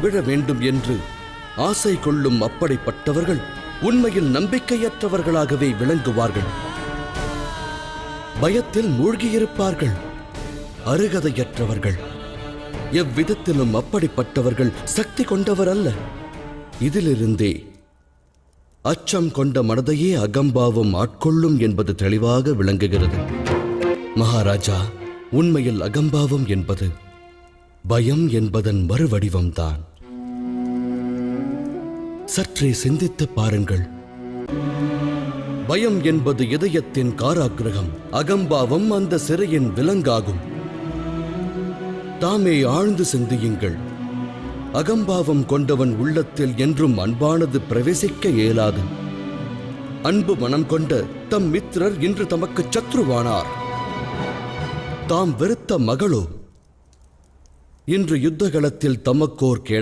புகழ வேண்டும் என்று ஆசை கொள்ளும் அப்படிப்பட்டவர்கள் உண்மையில் நம்பிக்கையற்றவர்களாகவே விளங்குவார்கள். பயத்தில் மூழ்கியிருப்பார்கள். அருகதையற்றவர்கள். எவ்விதத்திலும் அப்படிப்பட்டவர்கள் சக்தி கொண்டவர் அல்ல. இதிலிருந்தே அச்சம் கொண்ட மனதையே அகம்பாவம் ஆட்கொள்ளும் என்பது தெளிவாக விளங்குகிறது. மகாராஜா உண்மையில் அகம்பாவம் என்பது பயம் என்பதன் மறுவடிவம்தான். சற்றே சிந்தித்து பாருங்கள். பயம் என்பது இதயத்தின் காராகிரகம் அகம்பாவம் அந்த சிறையின் விலங்காகும். தாமே ஆழ்ந்து சிந்தியுங்கள். அகம்பாவம் கொண்டவன் உள்ளத்தில் என்றும் அன்பானது பிரவேசிக்க இயலாது. அன்பு மனம் கொண்ட தம் மித்திரர் இன்று தமக்கு சத்ருவானார். தாம் வெறுத்த மகளோ? இன்று யுத்தகலத்தில் தமக்கோர் கேட